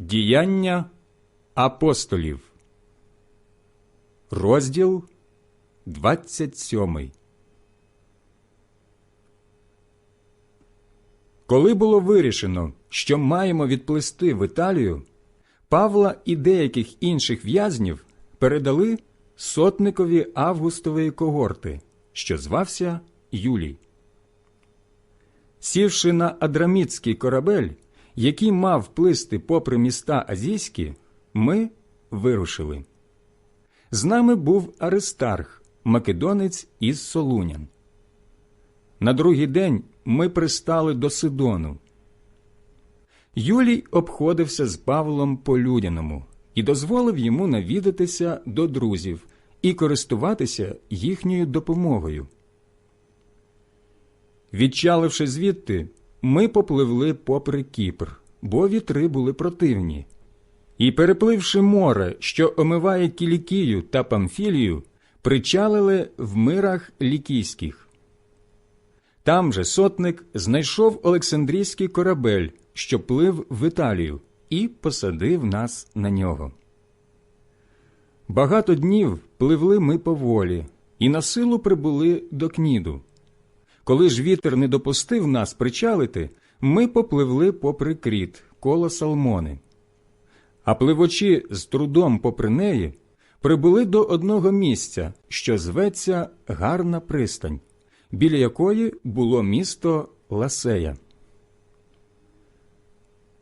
Діяння апостолів, розділ 27. Коли було вирішено, що маємо відплисти в Італію, Павла і деяких інших в'язнів передали сотникові Августової когорти, що звався Юлій. Сівши на Адрамітський корабель, який мав плисти попри міста Азійські, ми вирушили. З нами був Аристарх, македонець із Солунян. На другий день ми пристали до Сидону. Юлій обходився з Павлом по людяному і дозволив йому навідатися до друзів і користуватися їхньою допомогою. Відчаливши звідти, ми попливли попри Кіпр, бо вітри були противні. І, перепливши море, що омиває Кілікію та Памфілію, причалили в мирах лікійських. Там же сотник знайшов Олександрійський корабель, що плив в Італію, і посадив нас на нього. Багато днів пливли ми поволі, і на силу прибули до Кніду. Коли ж вітер не допустив нас причалити, ми попливли попри кріт коло Салмони. А пливочі з трудом попри неї прибули до одного місця, що зветься Гарна пристань, біля якої було місто Ласея.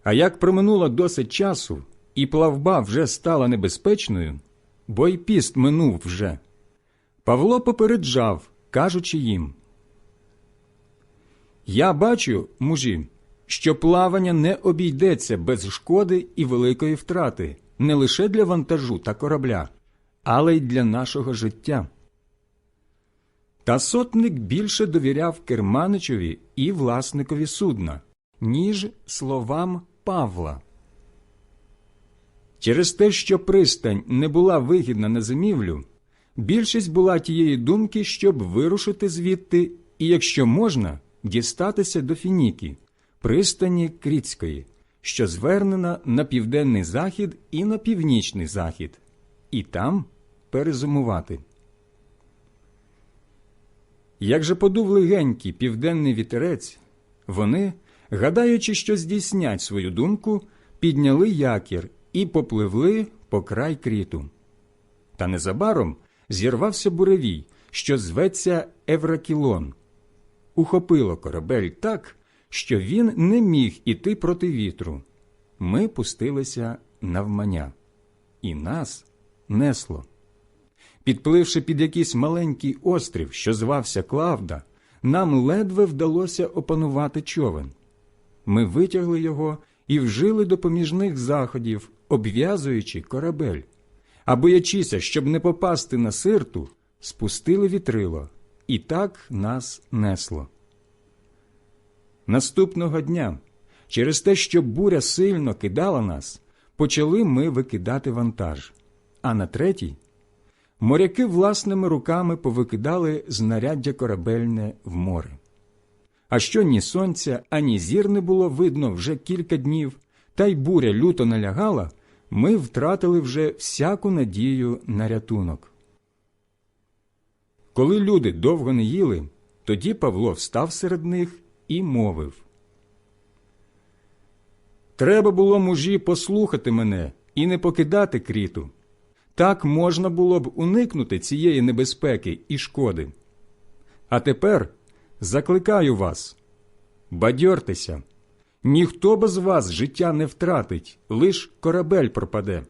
А як проминуло досить часу, і плавба вже стала небезпечною, бо й піст минув вже, Павло попереджав, кажучи їм Я бачу, мужі, що плавання не обійдеться без шкоди і великої втрати не лише для вантажу та корабля, але й для нашого життя. Та сотник більше довіряв керманичеві і власникові судна, ніж словам Павла. Через те, що пристань не була вигідна на зимівлю, більшість була тієї думки, щоб вирушити звідти і, якщо можна, дістатися до Фініки, пристані Крітської, що звернена на південний захід і на північний захід, і там перезимувати. Як же подув легенький південний вітерець, вони, гадаючи, що здійснять свою думку, підняли якір і попливли по край кріту. Та незабаром зірвався буревій, що зветься Евракілон. Ухопило корабель так, що він не міг іти проти вітру. Ми пустилися навмання, і нас несло. Підпливши під якийсь маленький острів, що звався Клавда, нам ледве вдалося опанувати човен. Ми витягли його і вжили допоміжних заходів, обв'язуючи корабель. А боячися, щоб не попасти на сирту, спустили вітрило, і так нас несло. Наступного дня, через те, що буря сильно кидала нас, почали ми викидати вантаж, а на третій моряки власними руками повикидали знаряддя корабельне в море. А що ні сонця, ані зір не було видно вже кілька днів, та й буря люто налягала, ми втратили вже всяку надію на рятунок. Коли люди довго не їли, тоді Павло встав серед них і мовив Треба було мужі послухати мене і не покидати кріту. Так можна було б уникнути цієї небезпеки і шкоди. А тепер закликаю вас бадьортеся. Ніхто без вас життя не втратить, лиш корабель пропаде.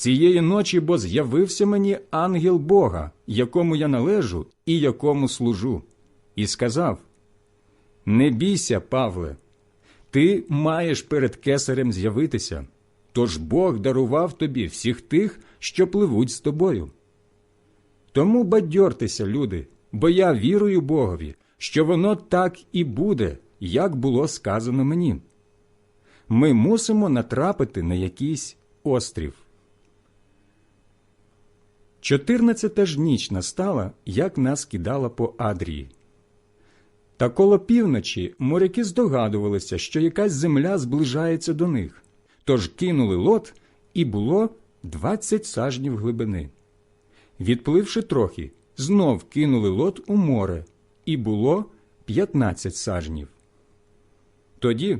Цієї ночі бо з'явився мені ангел Бога, якому я належу і якому служу, і сказав Не бійся, Павле, ти маєш перед кесарем з'явитися, тож Бог дарував тобі всіх тих, що пливуть з тобою. Тому бадьортеся, люди, бо я вірую Богові, що воно так і буде, як було сказано мені. Ми мусимо натрапити на якийсь острів. Чотирнадцята ж ніч настала, як нас кидала по Адрії. Та коло півночі моряки здогадувалися, що якась земля зближається до них, Тож кинули лот, і було двадцять сажнів глибини. Відпливши трохи, знов кинули лот у море, і було п'ятнадцять сажнів. Тоді,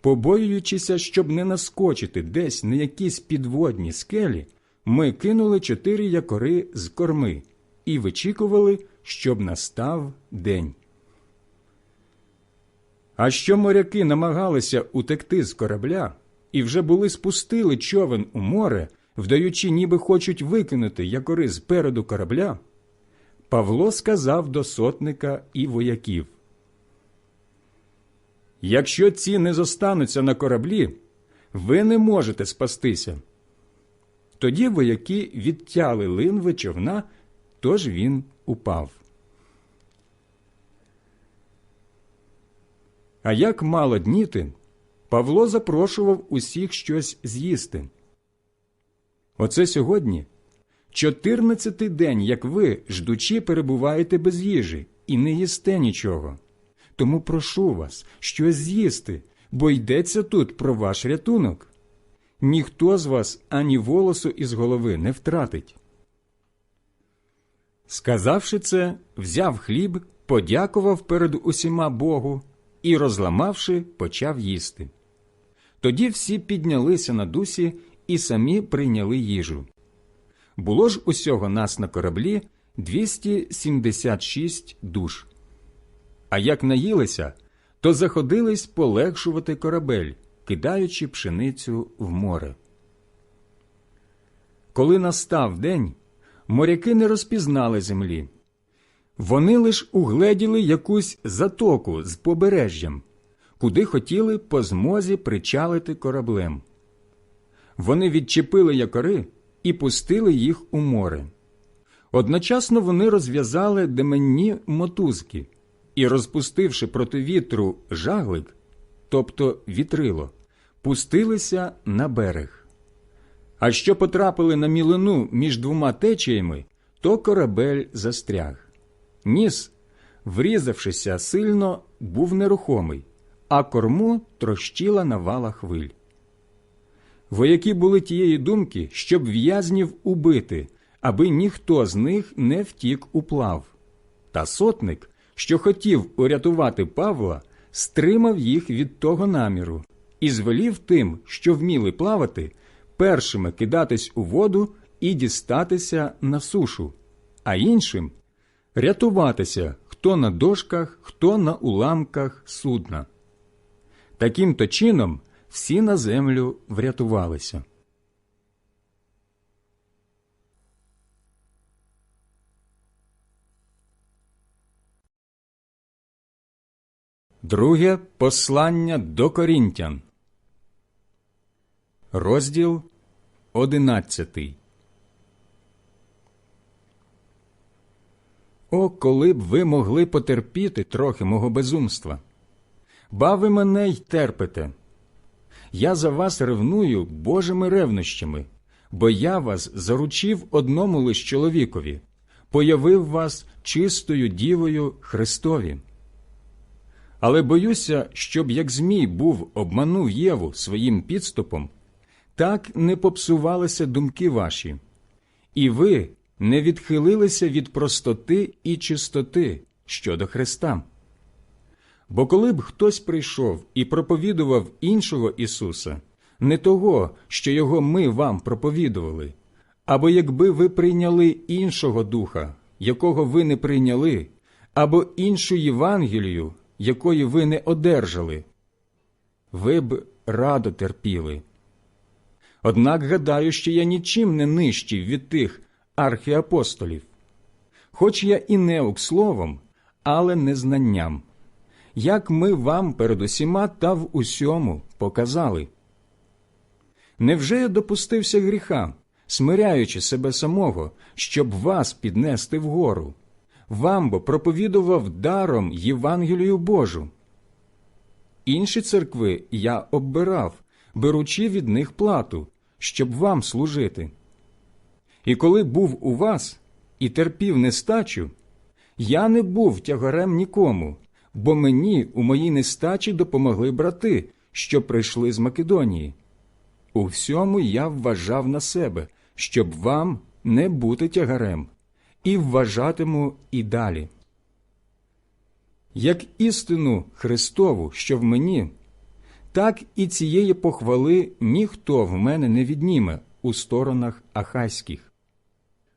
побоюючися, щоб не наскочити десь на якісь підводні скелі, ми кинули чотири якори з корми і вичікували, щоб настав день. А що моряки намагалися утекти з корабля і вже були спустили човен у море, вдаючи, ніби хочуть викинути якори з переду корабля, Павло сказав до сотника і вояків. Якщо ці не зостануться на кораблі, ви не можете спастися. Тоді вояки відтяли линви човна, тож він упав. А як мало дніти, Павло запрошував усіх щось з'їсти. Оце сьогодні чотирнадцятий день, як ви, ждучи, перебуваєте без їжі і не їсте нічого. Тому прошу вас щось з'їсти, бо йдеться тут про ваш рятунок. Ніхто з вас ані волосу із голови не втратить. Сказавши це, взяв хліб, подякував перед усіма Богу і, розламавши, почав їсти. Тоді всі піднялися на дусі і самі прийняли їжу. Було ж усього нас на кораблі 276 душ. А як наїлися, то заходились полегшувати корабель, кидаючи пшеницю в море. Коли настав день, моряки не розпізнали землі. Вони лиш угледіли якусь затоку з побережжям, куди хотіли по змозі причалити кораблем. Вони відчепили якори і пустили їх у море. Одночасно вони розв'язали деменні мотузки і, розпустивши проти вітру жаглик, тобто вітрило, пустилися на берег. А що потрапили на мілину між двома течіями, то корабель застряг. Ніс, врізавшися сильно, був нерухомий, а корму трощила навала хвиль. Вояки були тієї думки, щоб в'язнів убити, аби ніхто з них не втік у плав. Та сотник, що хотів урятувати Павла, стримав їх від того наміру і звелів тим, що вміли плавати, першими кидатись у воду і дістатися на сушу, а іншим рятуватися хто на дошках, хто на уламках судна. Таким то чином всі на землю врятувалися. Друге послання до Корінтян. Розділ одинадцятий. О, коли б ви могли потерпіти трохи мого безумства. Ба ви мене й терпите. Я за вас ревную Божими ревнощами, бо я вас заручив одному лиш чоловікові, появив вас чистою дівою Христові. Але боюся, щоб як Змій був обманув Єву своїм підступом, так не попсувалися думки ваші, і ви не відхилилися від простоти і чистоти щодо Христа. Бо коли б хтось прийшов і проповідував іншого Ісуса, не того, що його ми вам проповідували, або якби ви прийняли іншого духа, якого ви не прийняли, або іншу Євангелію, якої ви не одержали, ви б радо терпіли. Однак гадаю, що я нічим не нижчий від тих архіапостолів, хоч я і неук словом, але не знанням, як ми вам перед усіма та в усьому показали. Невже я допустився гріха, смиряючи себе самого, щоб вас піднести вгору? Вам бо проповідував даром Євангелію Божу. Інші церкви я оббирав, беручи від них плату, щоб вам служити. І коли був у вас і терпів нестачу, я не був тягарем нікому, бо мені у моїй нестачі допомогли брати, що прийшли з Македонії. у всьому я вважав на себе, щоб вам не бути тягарем, і вважатиму і далі. Як істину Христову, що в мені, так і цієї похвали ніхто в мене не відніме у сторонах ахайських.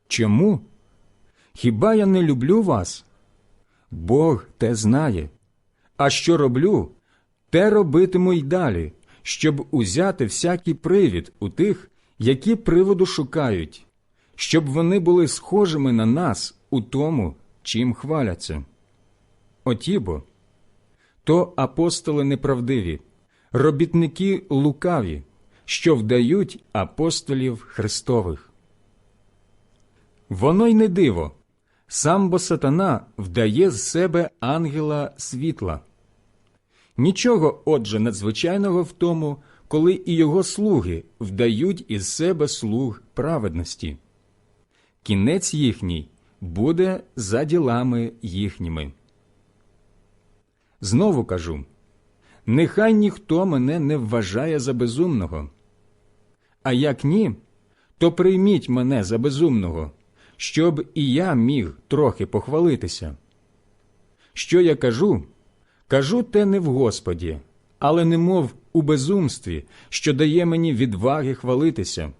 Чому? Хіба я не люблю вас? Бог те знає. А що роблю, те робитиму й далі, щоб узяти всякий привід у тих, які приводу шукають, щоб вони були схожими на нас у тому, чим хваляться. Отібо, то апостоли неправдиві, робітники лукаві, що вдають апостолів Христових. Воно й не диво, сам бо сатана вдає з себе ангела світла. Нічого, отже, надзвичайного в тому, коли і його слуги вдають із себе слуг праведності. Кінець їхній буде за ділами їхніми. Знову кажу нехай ніхто мене не вважає за безумного. А як ні, то прийміть мене за безумного, щоб і я міг трохи похвалитися. Що я кажу? Кажу те не в Господі, але немов у безумстві, що дає мені відваги хвалитися.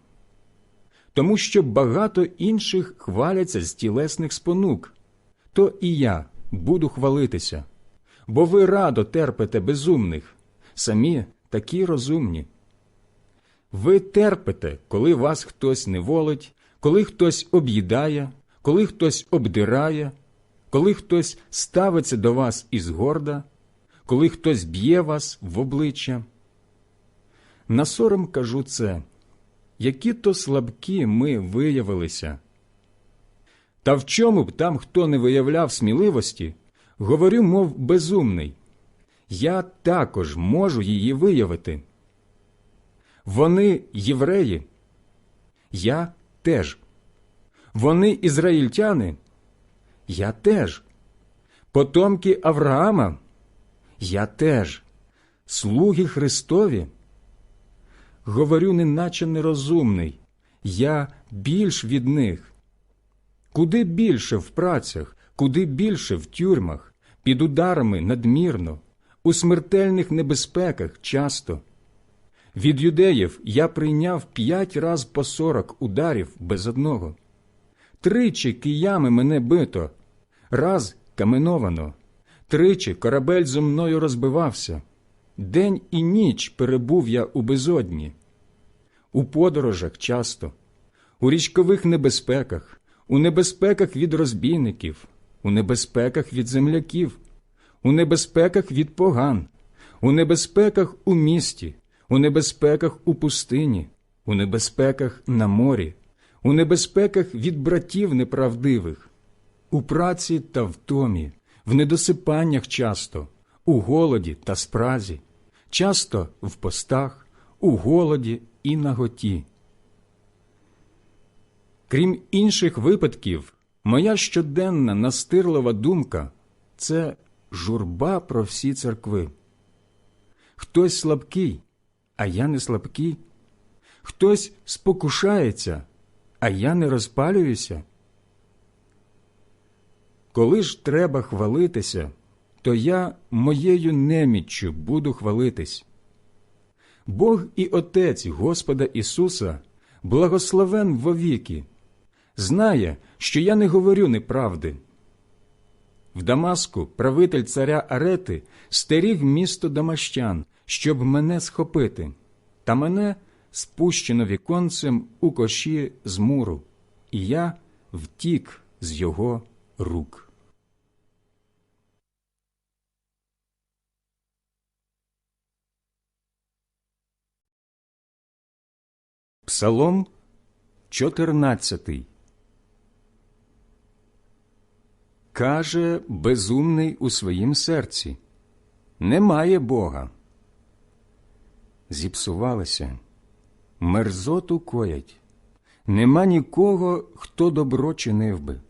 Тому що багато інших хваляться з тілесних спонук, то і я буду хвалитися, бо ви радо терпите безумних, самі такі розумні. Ви терпите, коли вас хтось неволить, коли хтось об'їдає, коли хтось обдирає, коли хтось ставиться до вас із горда, коли хтось б'є вас в обличчя. На сором кажу це, які то слабкі ми виявилися. Та в чому б там хто не виявляв сміливості, говорю, мов безумний, я також можу її виявити. Вони євреї, я теж. Вони ізраїльтяни, я теж. Потомки Авраама, я теж. Слуги Христові. Говорю, неначе нерозумний, я більш від них. Куди більше в працях, куди більше в тюрмах, під ударами надмірно, у смертельних небезпеках часто. Від юдеїв я прийняв п'ять раз по сорок ударів без одного. Тричі киями мене бито, раз каменовано, тричі корабель зо мною розбивався. День і ніч перебув я у безодні, у подорожах часто, у річкових небезпеках, у небезпеках від розбійників, у небезпеках від земляків, у небезпеках від поган, у небезпеках у місті, у небезпеках у пустині, у небезпеках на морі, у небезпеках від братів неправдивих, у праці та втомі, в недосипаннях часто, у голоді та спразі, часто в постах, у голоді і наготі. Крім інших випадків, моя щоденна настирлива думка це журба про всі церкви. Хтось слабкий, а я не слабкий, хтось спокушається, а я не розпалююся. Коли ж треба хвалитися, то я моєю неміччю буду хвалитись. Бог і Отець Господа Ісуса, благословен вовіки, знає, що я не говорю неправди. В Дамаску правитель царя Арети стеріг місто Дамащан, щоб мене схопити, та мене спущено віконцем у коші з муру, і я втік з його рук. Псалом 14 Каже безумний у своїм серці Немає Бога. Зіпсувалися, мерзоту коять, нема нікого, хто добро чинив би.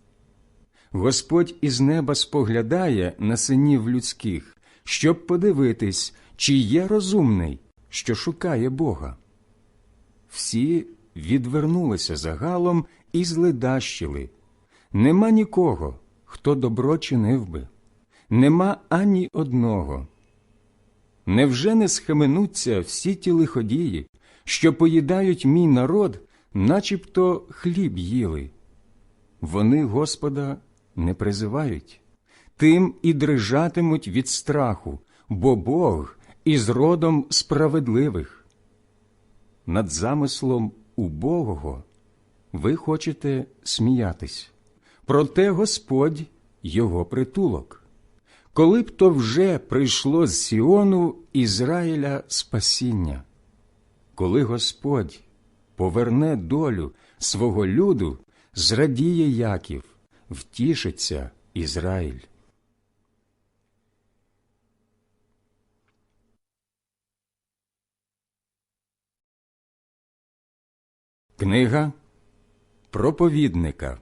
Господь із неба споглядає на синів людських, щоб подивитись, чи є розумний, що шукає Бога. всі відвернулися загалом і зледащили. Нема нікого, хто добро чинив би, нема ані одного. Невже не схаменуться всі ті лиходії, що поїдають мій народ, начебто хліб їли? Вони Господа не призивають, тим і дрижатимуть від страху, бо Бог із родом справедливих. Над замислом убогого ви хочете сміятись, проте Господь його притулок. Коли б то вже прийшло з Сіону Ізраїля спасіння, коли Господь поверне долю свого люду, зрадіє Яків, втішиться Ізраїль. Книга проповідника,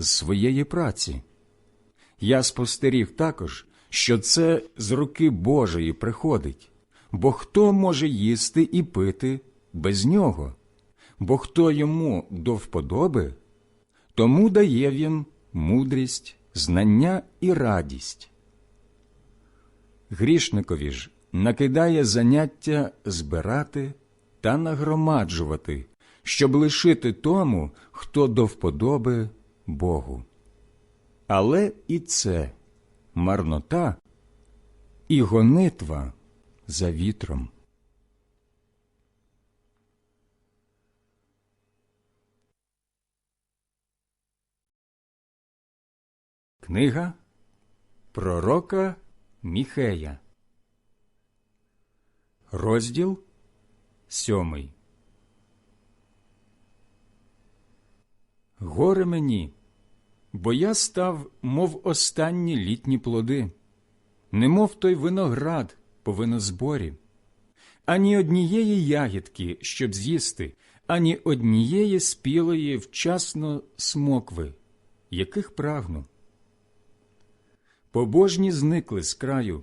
з своєї праці. Я спостеріг також, що це з руки Божої приходить, бо хто може їсти і пити без нього, бо хто йому до вподоби, тому дає він мудрість, знання і радість. Грішникові ж накидає заняття збирати та нагромаджувати, щоб лишити тому, хто до вподоби Богу. Але і це марнота і гонитва за вітром. Книга Пророка Міхея Розділ сьомий. Горе мені, бо я став, мов останні літні плоди, немов той виноград по винозборі, ані однієї ягідки, щоб з'їсти, ані однієї спілої вчасно смокви, яких прагну. Побожні зникли з краю,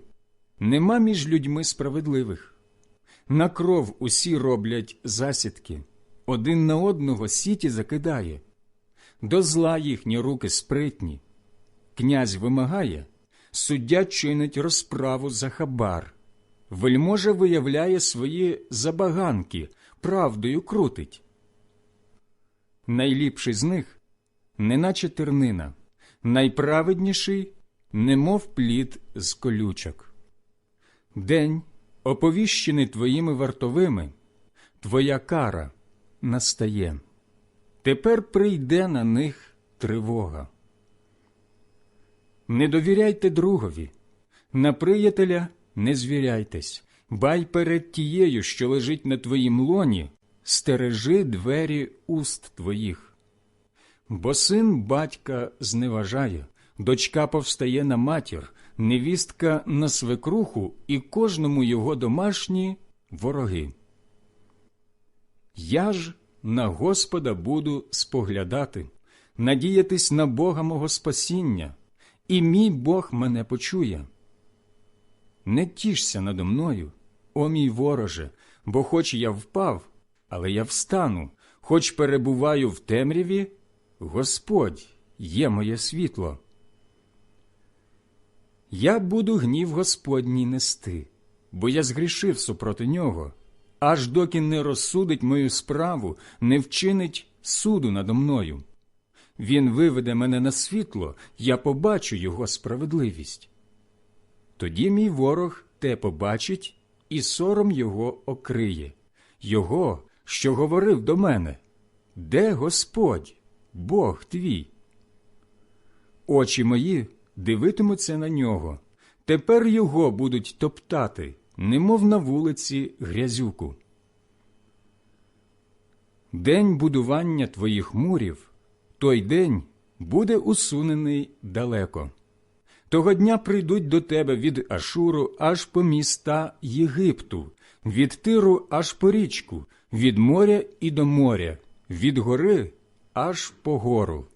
нема між людьми справедливих. На кров усі роблять засідки, один на одного сіті закидає, до зла їхні руки спритні. Князь вимагає, суддя чинить розправу за хабар, вельможа виявляє свої забаганки, правдою крутить. Найліпший з них, неначе тернина, найправедніший, немов плід з колючок. День оповіщений твоїми вартовими, твоя кара настає. Тепер прийде на них тривога. Не довіряйте другові, на приятеля не звіряйтесь, бай перед тією, що лежить на твоїм лоні, стережи двері уст твоїх. Бо син батька зневажає, дочка повстає на матір, невістка на свекруху і кожному його домашні вороги. Я ж на Господа буду споглядати, надіятись на Бога мого спасіння, і мій Бог мене почує. Не тішся надо мною, о мій вороже, бо хоч я впав, але я встану, хоч перебуваю в темряві, Господь є моє світло. Я буду гнів Господній нести, бо я згрішив супроти нього, аж доки не розсудить мою справу, не вчинить суду надо мною. Він виведе мене на світло, я побачу його справедливість. Тоді мій ворог те побачить і сором його окриє, його, що говорив до мене. Де Господь, Бог твій? Очі мої дивитимуться на нього. Тепер його будуть топтати, немов на вулиці грязюку. День будування твоїх мурів, той день буде усунений далеко. Того дня прийдуть до тебе від Ашуру аж по міста Єгипту, від Тиру аж по річку, від моря і до моря, від гори аж по гору.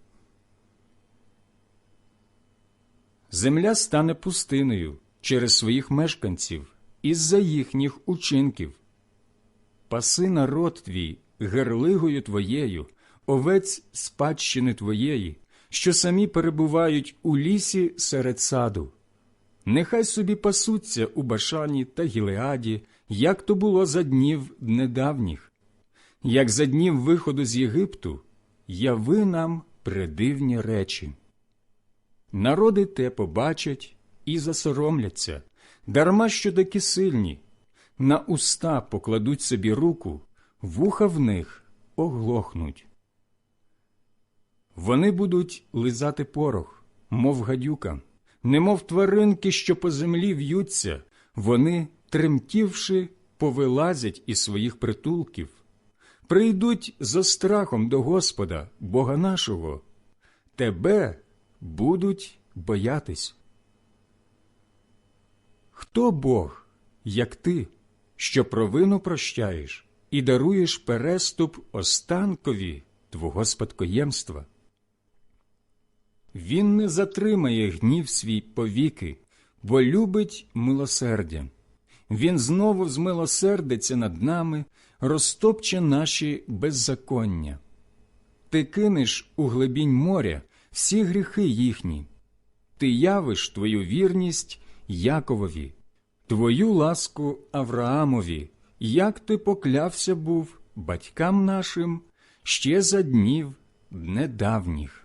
Земля стане пустиною через своїх мешканців із-за їхніх учинків. Паси народ твій герлигою твоєю, овець спадщини твоєї, що самі перебувають у лісі серед саду. Нехай собі пасуться у Башані та Гілеаді, як то було за днів недавніх, як за днів виходу з Єгипту, яви нам придивні речі. Народи те побачать і засоромляться, дарма що такі сильні, на уста покладуть собі руку, вуха в них оглохнуть. Вони будуть лизати порох, мов гадюка, немов тваринки, що по землі в'ються, вони, тремтівши, повилазять із своїх притулків, прийдуть за страхом до Господа, Бога нашого, тебе будуть боятись. Хто Бог, як ти, що провину прощаєш і даруєш переступ останкові твого спадкоємства? Він не затримає гнів свій повіки, бо любить милосердя. Він знову змилосердиться над нами, розтопче наші беззаконня. Ти кинеш у глибінь моря всі гріхи їхні, ти явиш твою вірність Яковові, твою ласку Авраамові, як ти поклявся був батькам нашим ще за днів недавніх.